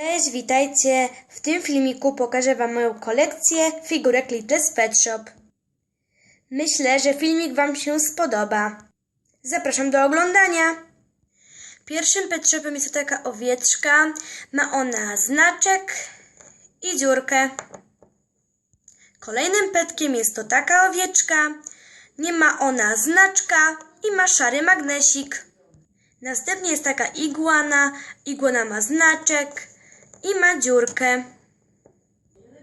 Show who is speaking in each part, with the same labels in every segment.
Speaker 1: Cześć, witajcie! W tym filmiku pokażę Wam moją kolekcję figurek Liches Pet Shop. Myślę, że filmik Wam się spodoba. Zapraszam do oglądania. Pierwszym pet shopem jest to taka owieczka. Ma ona znaczek i dziurkę. Kolejnym petkiem jest to taka owieczka. Nie ma ona znaczka i ma szary magnesik. Następnie jest taka iguana. Iguana ma znaczek i ma dziurkę.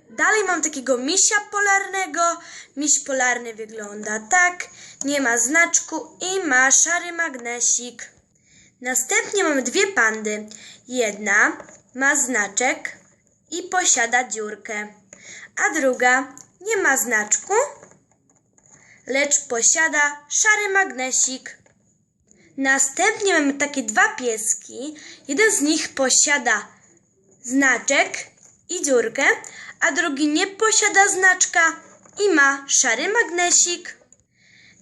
Speaker 1: Dalej mam takiego misia polarnego. Miś polarny wygląda tak. Nie ma znaczku i ma szary magnesik. Następnie mamy dwie pandy. Jedna ma znaczek i posiada dziurkę, a druga nie ma znaczku, lecz posiada szary magnesik. Następnie mamy takie dwa pieski. Jeden z nich posiada znaczek i dziurkę, a drugi nie posiada znaczka i ma szary magnesik.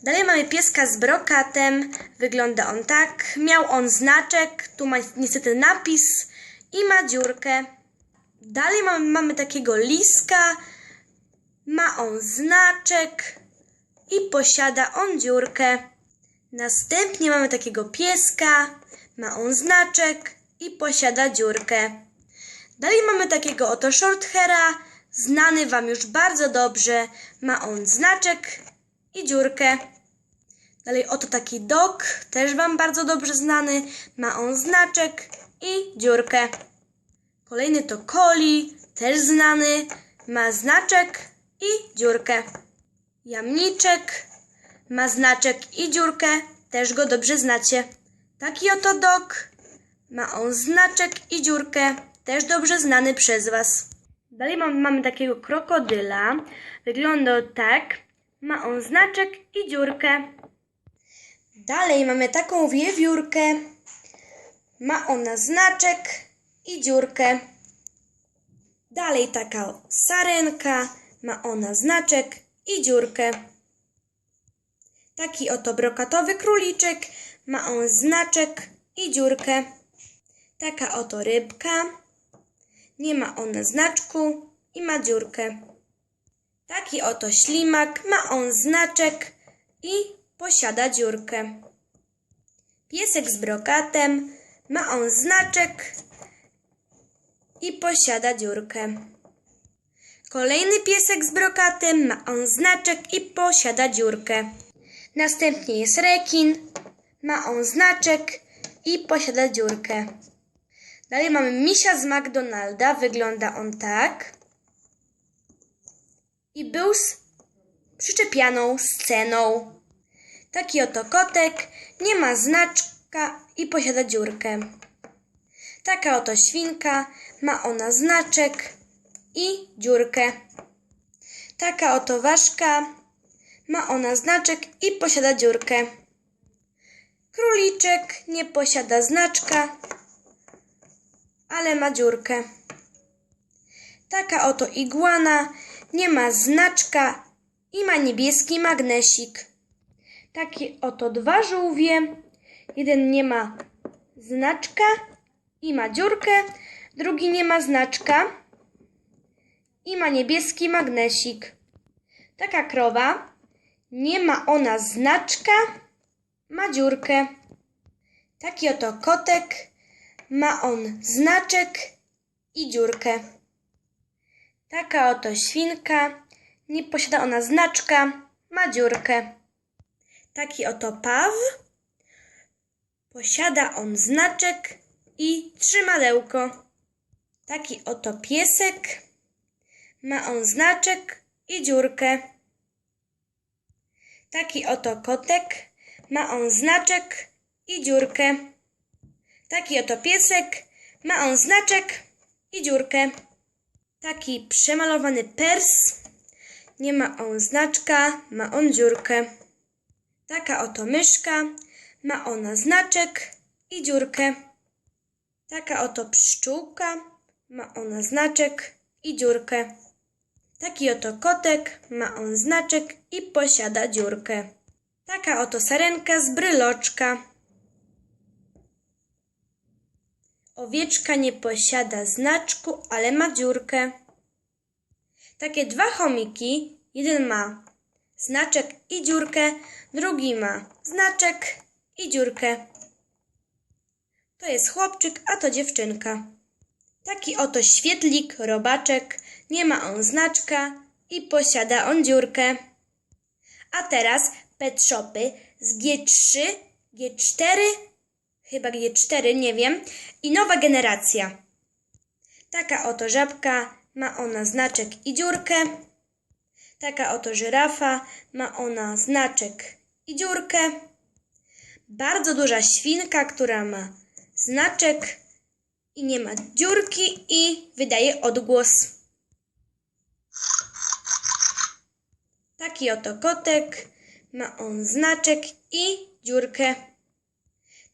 Speaker 1: Dalej mamy pieska z brokatem. Wygląda on tak. Miał on znaczek, tu ma niestety napis i ma dziurkę. Dalej mamy, mamy takiego liska. Ma on znaczek i posiada on dziurkę. Następnie mamy takiego pieska. Ma on znaczek i posiada dziurkę. Dalej mamy takiego oto shorthera, znany Wam już bardzo dobrze. Ma on znaczek i dziurkę. Dalej oto taki dog, też Wam bardzo dobrze znany. Ma on znaczek i dziurkę. Kolejny to Coli, też znany. Ma znaczek i dziurkę. Jamniczek ma znaczek i dziurkę, też go dobrze znacie. Taki oto dog. Ma on znaczek i dziurkę, też dobrze znany przez Was. Dalej mam, mamy takiego krokodyla. Wygląda tak. Ma on znaczek i dziurkę. Dalej mamy taką wiewiórkę. Ma ona znaczek i dziurkę. Dalej taka sarenka. Ma ona znaczek i dziurkę. Taki oto brokatowy króliczek. Ma on znaczek i dziurkę. Taka oto rybka. Nie ma ona znaczku i ma dziurkę. Taki oto ślimak. Ma on znaczek i posiada dziurkę. Piesek z brokatem. Ma on znaczek i posiada dziurkę. Kolejny piesek z brokatem. Ma on znaczek i posiada dziurkę. Następnie jest rekin. Ma on znaczek i posiada dziurkę. Dalej mamy misia z McDonalda. Wygląda on tak. I był z przyczepianą sceną. Taki oto kotek. Nie ma znaczka i posiada dziurkę. Taka oto świnka. Ma ona znaczek i dziurkę. Taka oto ważka. Ma ona znaczek i posiada dziurkę. Króliczek nie posiada znaczka, ale ma dziurkę. Taka oto iguana nie ma znaczka i ma niebieski magnesik. Takie oto dwa żółwie. Jeden nie ma znaczka i ma dziurkę, drugi nie ma znaczka i ma niebieski magnesik. Taka krowa nie ma ona znaczka, ma dziurkę. Taki oto kotek ma on znaczek i dziurkę. Taka oto świnka nie posiada ona znaczka, ma dziurkę. Taki oto paw posiada on znaczek i trzymadełko. Taki oto piesek ma on znaczek i dziurkę. Taki oto kotek ma on znaczek i dziurkę. Taki oto piesek ma on znaczek i dziurkę. Taki przemalowany pers nie ma on znaczka, ma on dziurkę. Taka oto myszka ma ona znaczek i dziurkę. Taka oto pszczółka ma ona znaczek i dziurkę. Taki oto kotek ma on znaczek i posiada dziurkę. Taka oto sarenka z bryloczka. Owieczka nie posiada znaczku, ale ma dziurkę. Takie dwa chomiki, jeden ma znaczek i dziurkę, drugi ma znaczek i dziurkę. To jest chłopczyk, a to dziewczynka. Taki oto świetlik, robaczek, nie ma on znaczka i posiada on dziurkę. A teraz pet shopy z G3, G4, chyba G4, nie wiem, i nowa generacja. Taka oto żabka, ma ona znaczek i dziurkę. Taka oto żyrafa, ma ona znaczek i dziurkę. Bardzo duża świnka, która ma znaczek i nie ma dziurki i wydaje odgłos. Taki oto kotek, ma on znaczek i dziurkę.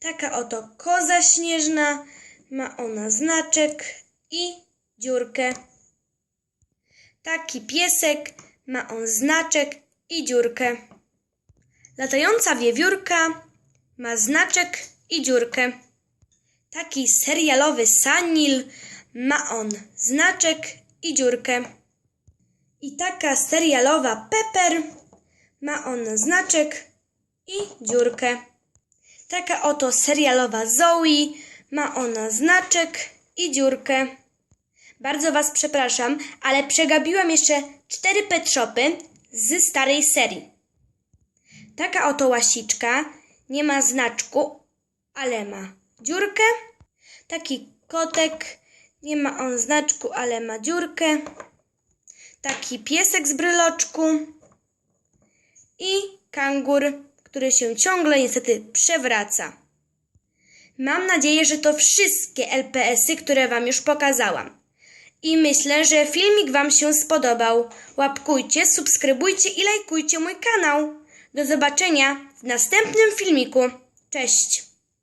Speaker 1: Taka oto koza śnieżna, ma ona znaczek i dziurkę. Taki piesek, ma on znaczek i dziurkę. Latająca wiewiórka ma znaczek i dziurkę. Taki serialowy Sanil ma on znaczek i dziurkę. I taka serialowa Pepper ma on znaczek i dziurkę. Taka oto serialowa Zoe ma ona znaczek i dziurkę. Bardzo Was przepraszam, ale przegapiłam jeszcze cztery pet shopy z starej serii. Taka oto łasiczka nie ma znaczku, ale ma dziurkę. Taki kotek nie ma on znaczku, ale ma dziurkę. Taki piesek z bryloczku i kangur, który się ciągle niestety przewraca. Mam nadzieję, że to wszystkie LPS-y, które Wam już pokazałam. I myślę, że filmik Wam się spodobał. Łapkujcie, subskrybujcie i lajkujcie mój kanał. Do zobaczenia w następnym filmiku. Cześć!